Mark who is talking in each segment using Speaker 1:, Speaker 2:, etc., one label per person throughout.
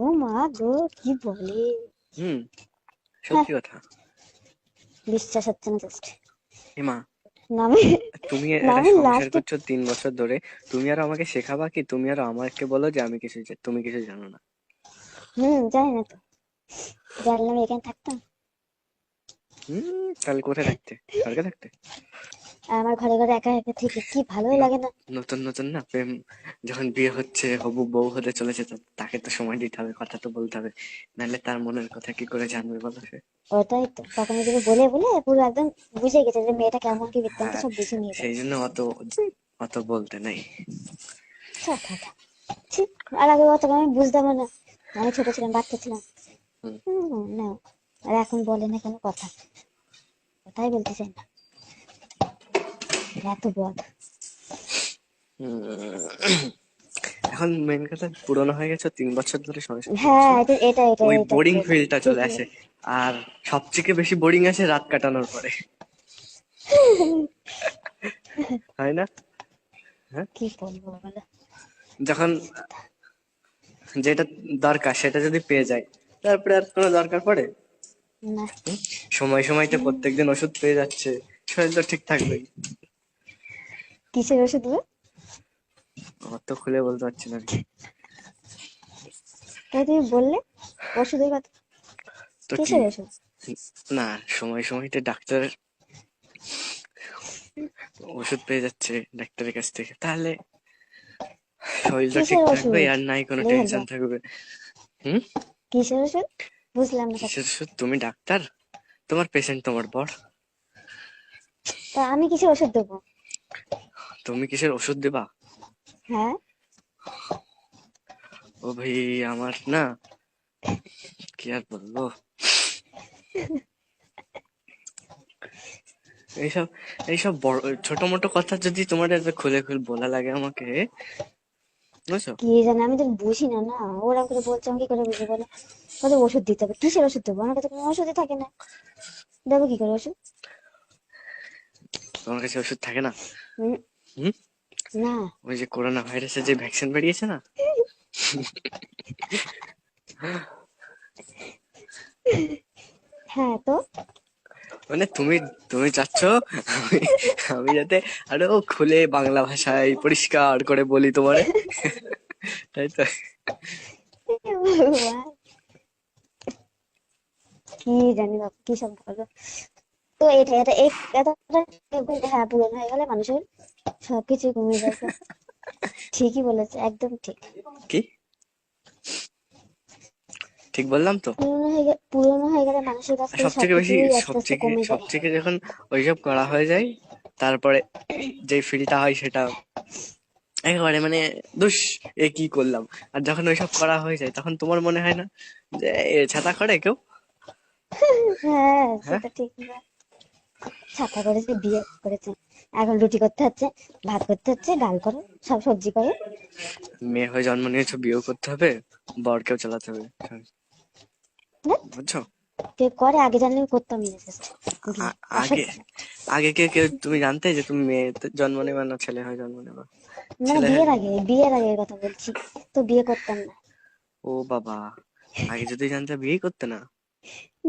Speaker 1: ও মা গো কি বলে?
Speaker 2: হুম সত্যি কথা।
Speaker 1: বিশ্বাস হচ্ছে না জাস্ট নামে
Speaker 2: তুমি সংসার করছ তিন বছর ধরে। তুমি আর আমাকে শেখাবা কি? তুমি আর আমাকে বলো যে আমি কিছু তুমি কিছু জানো না।
Speaker 1: হুম জানি না তো। জানলে আমি এখানে থাকতাম।
Speaker 2: হুম তাহলে কোথায় থাকতে? স্বর্গে থাকতে?
Speaker 1: আমার ঘরে ঘরে একা একা থেকে কি ভালোই লাগে না?
Speaker 2: নতুন নতুন না প্রেম যখন বিয়ে হচ্ছে হবু বউ হতে চলেছে তো তাকে তো সময় দিতে হবে কথা তো বলতে হবে। নাহলে তার মনের কথা কি করে জানবে বলো সে?
Speaker 1: ওটাই তো তখন যদি বলে বলে পুরো একদম বুঝে গেছে যে মেয়েটা কেমন কি বৃত্তান্ত সব বুঝে নিয়ে
Speaker 2: সেই জন্য অত অত বলতে নেই।
Speaker 1: আর আগে অতটা আমি বুঝতাম না। আমি ছোট ছিলাম বাচ্চা ছিলাম। না আর এখন বলে না কোনো কথা। কথাই বলতে চাই না। এত বদ
Speaker 2: এখন মেন কথা পুরনো হয়ে গেছে তিন বছর ধরে সংসার
Speaker 1: হ্যাঁ এটা এটা
Speaker 2: ওই বোরিং। ফিলটা চলে আসে। আর সবথেকে বেশি বোরিং আসে রাত কাটানোর পরে। হয় না?
Speaker 1: কি বলব
Speaker 2: যখন যেটা দরকার সেটা যদি পেয়ে যায় তারপরে আর কোনো দরকার পড়ে?
Speaker 1: না।
Speaker 2: সময় সময় তো প্রত্যেকদিন ওষুধ পেয়ে যাচ্ছে শরীর তো ঠিক থাকবেই।
Speaker 1: কিসের ওষুধ দেবে
Speaker 2: অত খুলে বলতে পারছি না
Speaker 1: তাই তুমি বললে ওষুধের কথা? কিসের ওষুধ?
Speaker 2: না সময় সময় তো ডাক্তার ওষুধ পেয়ে যাচ্ছে ডাক্তারের কাছ থেকে। তাহলে শরীরটা ঠিক থাকবে আর নাই কোনো টেনশন থাকবে। হুম?
Speaker 1: কিসের ওষুধ? বুঝলাম না
Speaker 2: কিসের ওষুধ? তুমি ডাক্তার? তোমার পেশেন্ট তোমার বর।
Speaker 1: তা আমি কিসের ওষুধ দেবো।
Speaker 2: তুমি কিসের ওষুধ দেবা?
Speaker 1: হ্যাঁ।
Speaker 2: ও ভাই আমার না কি আর বলব? এইসব এইসব বড় ছোট মোটো কথা যদি তোমার এত খুলে খুলে বলা লাগে আমাকে বুঝছ?
Speaker 1: কি জানি আমি তো বুঝি না না। ওরা করে বলছে আমি কি করে বুঝি বলো। বলে ওষুধ দিতে হবে। কিসের ওষুধ দেবো? আমার কাছে কোনো ওষুধই থাকে না। দেবো কি করে ওষুধ?
Speaker 2: তোমার কাছে ওষুধ থাকে না?
Speaker 1: হুম, না।
Speaker 2: ওই যে করোনা ভাইরাসের যে ভ্যাকসিন বেরিয়েছে না?
Speaker 1: হ্যাঁ তো?
Speaker 2: মানে তুমি তুমি চাচ্ছ আমি আমি যাতে আরও খুলে বাংলা ভাষায় পরিষ্কার করে বলি তোমারে। তাই তো।
Speaker 1: কি জানি বাবা কি সব বলো। তো এটা এটা এই এতটা হ্যাঁ পূরণ হয়ে গেলে মানুষের সবকিছু কমে যাবে ঠিকই বলেছে একদম ঠিক।
Speaker 2: কি? ঠিক বললাম তো?
Speaker 1: পুরনো হয়ে গেলে হয়ে মানুষের কাছ থেকে
Speaker 2: সব থেকে বেশি
Speaker 1: সবকিছুই আস্তে
Speaker 2: সব
Speaker 1: আস্তে
Speaker 2: থেকে
Speaker 1: কমে
Speaker 2: সব
Speaker 1: যায়।
Speaker 2: থেকে যখন ওইসব করা হয়ে যায় তারপরে যে ফিলটা হয় সেটা একেবারে মানে দুস এ কি করলাম? আর যখন ওইসব করা হয়ে যায় তখন তোমার মনে হয় না যে ছাতা করে কেউ?
Speaker 1: হ্যাঁ? সেটা ঠিক না। ছাতা করেছে বিয়ে করেছে। এখন রুটি করতে হচ্ছে ভাত করতে হচ্ছে ডাল করো সব সবজি করো।
Speaker 2: মেয়ে হয়ে জন্ম নিয়েছো বিয়েও করতে হবে বরকেও চালাতে হবে। বুঝছ?
Speaker 1: কে করে আগে জানলে বিয়ে।
Speaker 2: আ- আগে আগে কে কেউ তুমি জানতে যে তুমি মেয়ে জন্ম নেবে না ছেলে হয়ে জন্ম নেবে?
Speaker 1: না
Speaker 2: ছেলে
Speaker 1: বিয়ের আগে বিয়ের আগে কথা বলছি তো বিয়ে করতাম না।
Speaker 2: ও বাবা আগে যদি জানতে বিয়েই করতে না?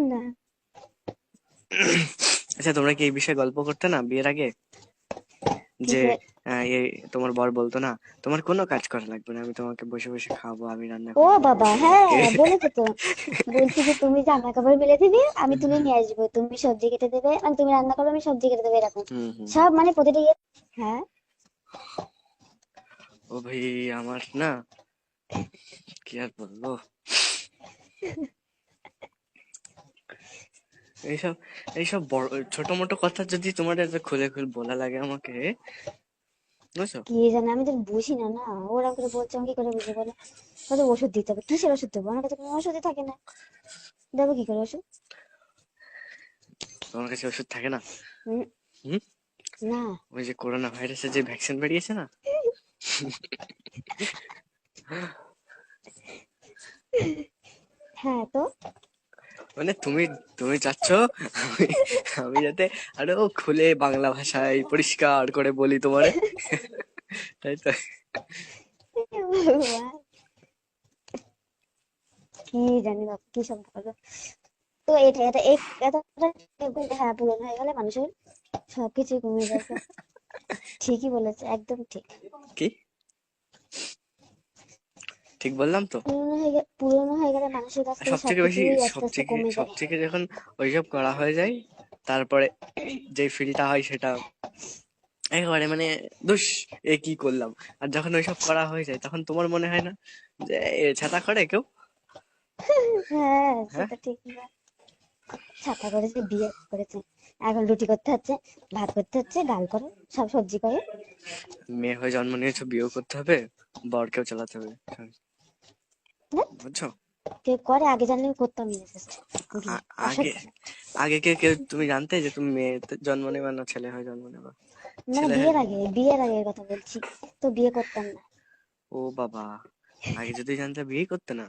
Speaker 1: না।
Speaker 2: আচ্ছা তোমরা কি এই বিষয়ে গল্প করতে না বিয়ের আগে? যে আহ, এই তোমার বর বলতো না তোমার কোনো কাজ করা লাগবে না আমি তোমাকে বসে বসে খাওয়াবো আমি রান্না
Speaker 1: ও বাবা হ্যাঁ বলেছে তো। বলছি যে তুমি জামা কাপড় মেলে দিবে আমি তুলে নিয়ে আসব। তুমি সবজি কেটে দেবে মানে তুমি রান্না করবে আমি সবজি কেটে দেবে এরকম। সব মানে প্রতিটা ইয়ে হ্যাঁ।
Speaker 2: ও ভাই আমার না কি আর বলব? এইসব এইসব বড় ছোট মোটো কথা যদি তোমার এত খুলে খুলে বলা লাগে আমাকে বুঝছ?
Speaker 1: কি জানি আমি তো বুঝি না না? ওরা করে বলছে আমি কি করে বুঝি বলো? বলে ওষুধ দিতে হবে। কিসের ওষুধ দেবো? আমার কাছে কোনো ওষুধই থাকে না। দেবো কি করে ওষুধ?
Speaker 2: তোমার কাছে ওষুধ থাকে না?
Speaker 1: হুম,
Speaker 2: হুম?
Speaker 1: না।
Speaker 2: ওই যে করোনা ভাইরাসের যে ভ্যাকসিন বেরিয়েছে না
Speaker 1: হ্যাঁ তো
Speaker 2: মানে তুমি তুমি চাচ্ছ আমি আমি যাতে আরও খুলে বাংলা ভাষায় পরিষ্কার করে বলি তোমারে। তাই তো।
Speaker 1: কি জানি না কি সম্পর্ক তো এটা এটা হ্যাঁ পূরণ হয়ে গেলে মানুষের সবকিছু কমে তো। ঠিকই বলেছে একদম ঠিক
Speaker 2: কি ঠিক বললাম তো?
Speaker 1: পুরনো হয়ে হয়ে গেলে মানুষের কাছ থেকে
Speaker 2: সব থেকে বেশি
Speaker 1: সবকিছুই
Speaker 2: সব
Speaker 1: আস্তে আস্তে
Speaker 2: থেকে সব থেকে যখন ওইসব করা হয়ে যায় তারপরে যে ফিলটা হয় সেটা একেবারে মানে দুস এ কি করলাম? আর যখন ওইসব করা হয়ে যায় তখন তোমার মনে হয় না যে এ ছাতা করে কেউ?
Speaker 1: হ্যাঁ সেটা বল। ছাতা করেছে বিয়ে করেছে। এখন রুটি করতে হচ্ছে ভাত করতে হচ্ছে ডাল করো সব সবজি করো।
Speaker 2: মেয়ে হয়ে জন্ম নিয়েছো বিয়েও করতে হবে বরকেও চালাতে হবে? বুঝছ?
Speaker 1: কে করে আগে জানলে আমি করতাম
Speaker 2: আগে আগে কে কেউ তুমি জানতে যে তুমি মেয়ে জন্ম নেবা না ছেলে হয় জন্ম নেবা? না
Speaker 1: বিয়ের আগে বিয়ের আগে কথা বলছি তো বিয়ে করতাম না।
Speaker 2: ও বাবা আগে যদি জানতে বিয়ে করতে না।